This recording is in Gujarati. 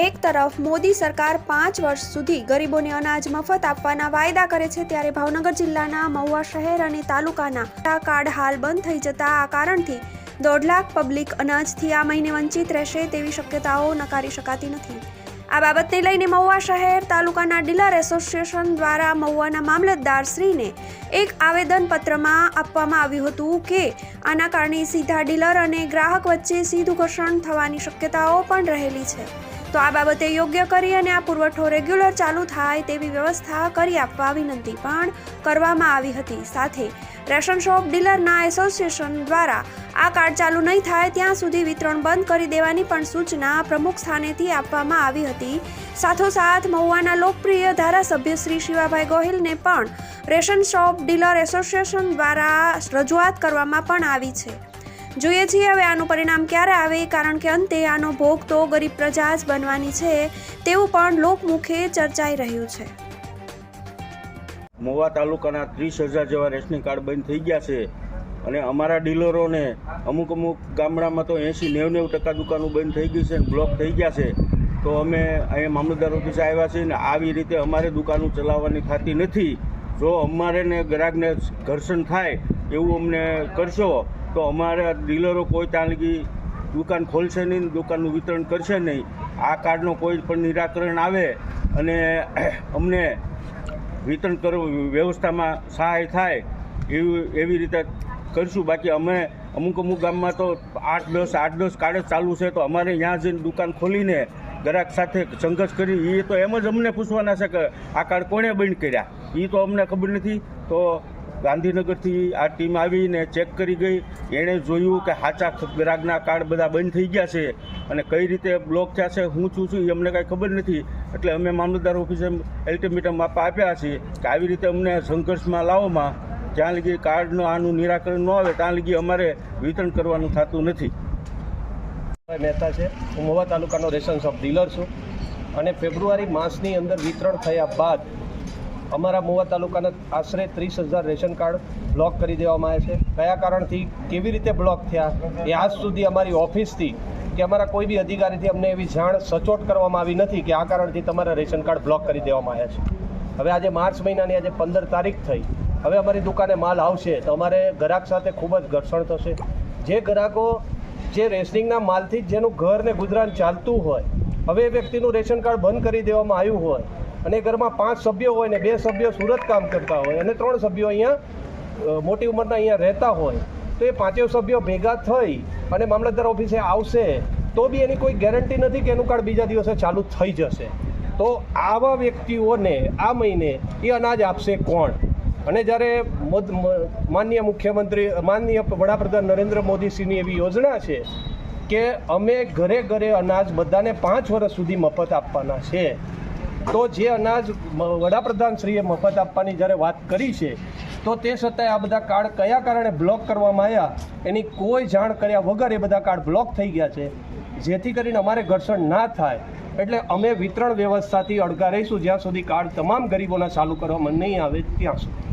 એક તરફ મોદી સરકાર પાંચ વર્ષ સુધી ગરીબોને અનાજ મફત આપવાના વાયદા કરે છે, ત્યારે ભાવનગર જિલ્લાના મહુવા શહેર અને તાલુકાના આ કાર્ડ હાલ બંધ થઈ જતા આ કારણથી દોઢ લાખ પબ્લિક અનાજથી આ મહિને વંચિત રહેશે તેવી શક્યતાઓ નકારી શકાતી નથી. આ બાબતને લઈને મહુવા શહેર, તાલુકાના ડીલર એસોસિએશન દ્વારા મહુવાના મામલતદાર શ્રીને એક આવેદનપત્રમાં આપવામાં આવ્યું હતું કે આના કારણે સીધા ડીલર અને ગ્રાહક વચ્ચે સીધું ઘર્ષણ થવાની શક્યતાઓ પણ રહેલી છે. તો આ બાબતે યોગ્ય કરી અને આ પુરવઠો રેગ્યુલર ચાલુ થાય તેવી વ્યવસ્થા કરી આપવા વિનંતી પણ કરવામાં આવી હતી. સાથે રેશન શોપ ડીલરના એસોસિએશન દ્વારા આ કાર્ડ ચાલુ નહીં થાય ત્યાં સુધી વિતરણ બંધ કરી દેવાની પણ સૂચના પ્રમુખ સ્થાનેથી આપવામાં આવી હતી. સાથોસાથ મહુવાના લોકપ્રિય ધારાસભ્ય શ્રી શિવાભાઈ ગોહિલને પણ રેશન શોપ ડીલર એસોસિએશન દ્વારા રજૂઆત કરવામાં પણ આવી છે. જોઈએ છીએ હવે આનું પરિણામ ક્યારે આવે, કારણ કે અંતે આનો ભોગ તો ગરીબ પ્રજા જ બનવાની છે, તેવું પણ લોકમુખે ચર્ચાઈ રહ્યું છે. મોવા તાલુકાના ત્રીસ હજાર જેવા રેશનિંગ કાર્ડ બંધ થઈ ગયા છે અને અમારા ડીલરોને અમુક અમુક ગામડામાં તો એંસી નેવ નેવ ટકા દુકાનો બંધ થઈ ગઈ છે અને બ્લોક થઈ ગયા છે. તો અમે અહીંયા મામલતદાર ઓફિસે આવ્યા છીએ ને આવી રીતે અમારે દુકાનો ચલાવવાની થતી નથી. જો અમારે ને ગ્રાહકને ઘર્ષણ થાય એવું અમને કરશો તો અમારા ડીલરો કોઈ ત્યાં લગી દુકાન ખોલશે નહીં, દુકાનનું વિતરણ કરશે નહીં. આ કાર્ડનો કોઈ પણ નિરાકરણ આવે અને અમને વિતરણ કરવું, વ્યવસ્થામાં સહાય થાય એવી એવી રીતે કરીશું. બાકી અમે અમુક અમુક ગામમાં તો આઠ દસ આઠ દસ કાર્ડ જ ચાલુ છે, તો અમારે ત્યાં જઈને દુકાન ખોલીને ગ્રાહક સાથે સંઘર્ષ કરી એ તો એમ જ અમને પૂછવાના છે કે આ કાર્ડ કોણે બંધ કર્યા? એ તો અમને ખબર નથી. તો ગાંધીનગરથી આ ટીમ આવીને ચેક કરી ગઈ. એણે જોયું કે સાચા ગ્રાહકના કાર્ડ બધા બંધ થઈ ગયા છે અને કઈ રીતે બ્લોક થયા છે, હું છું છું એ અમને કાંઈ ખબર નથી. એટલે અમે મામલતદાર ઓફિસે અલ્ટિમેટમ આપવા આપ્યા છે કે આવી રીતે અમને સંઘર્ષમાં લાવોમાં, જ્યાં લગી કાર્ડનું આનું નિરાકરણ ન આવે, ત્યાં લગી અમારે વિતરણ કરવાનું થતું નથી. મહેતા છે, હું મોવા તાલુકાનો રેશન શોપ ડીલર છું. અને ફેબ્રુઆરી માસની અંદર વિતરણ થયા બાદ અમારા મોવા તાલુકાના આશરે ત્રીસ હજાર રેશન કાર્ડ બ્લોક કરી દેવામાં આવે છે. કયા કારણથી, કેવી રીતે બ્લોક થયા, એ આજ સુધી અમારી ઓફિસથી કે અમારા કોઈ બી અધિકારીથી અમને એવી જાણ સચોટ કરવામાં આવી નથી કે આ કારણથી તમારા રેશન કાર્ડ બ્લોક કરી દેવામાં આવ્યા છે. હવે આજે માર્ચ મહિનાની આજે પંદર તારીખ થઈ. હવે અમારી દુકાને માલ આવશે તો અમારે ગ્રાહક સાથે ખૂબ જ ઘર્ષણ થશે. જે ગ્રાહકો જે રેશનિંગના માલથી જેનું ઘર ને ગુજરાન ચાલતું હોય, હવે એ વ્યક્તિનું રેશન કાર્ડ બંધ કરી દેવામાં આવ્યું હોય અને ઘરમાં પાંચ સભ્યો હોય ને બે સભ્યો સુરત કામ કરતા હોય અને ત્રણ સભ્યો અહીંયા મોટી ઉંમરના અહીંયા રહેતા હોય, તો એ પાંચેય સભ્યો ભેગા થઈ અને મામલતદાર ઓફિસે આવશે, તો બી એની કોઈ ગેરંટી નથી કે એનું કાર્ડ બીજા દિવસે ચાલુ થઈ જશે. તો આવા વ્યક્તિઓને આ મહિને એ અનાજ આપશે કોણ? અને જ્યારે માનનીય મુખ્યમંત્રી, માનનીય વડાપ્રધાન નરેન્દ્ર મોદીશ્રીની એવી યોજના છે કે અમે ઘરે ઘરે અનાજ બધાને પાંચ વર્ષ સુધી મફત આપવાના છે. તો જે અનાજ વડાપ્રધાનશ્રીએ મફત આપવાની જ્યારે વાત કરી છે, તો તે છતાંય આ બધા કાર્ડ કયા કારણે બ્લોક કરવામાં આવ્યા, એની કોઈ જાણ કર્યા વગર એ બધા કાર્ડ બ્લોક થઈ ગયા છે. જેથી કરીને અમારે ઘર્ષણ ના થાય. એટલે અમે વિતરણ વ્યવસ્થાથી અડગા રહીશું. જ્યાં સુધી કાર્ડ તમામ ગરીબોના ચાલુ કરવામાં નહીં આવે, ત્યાં સુધી.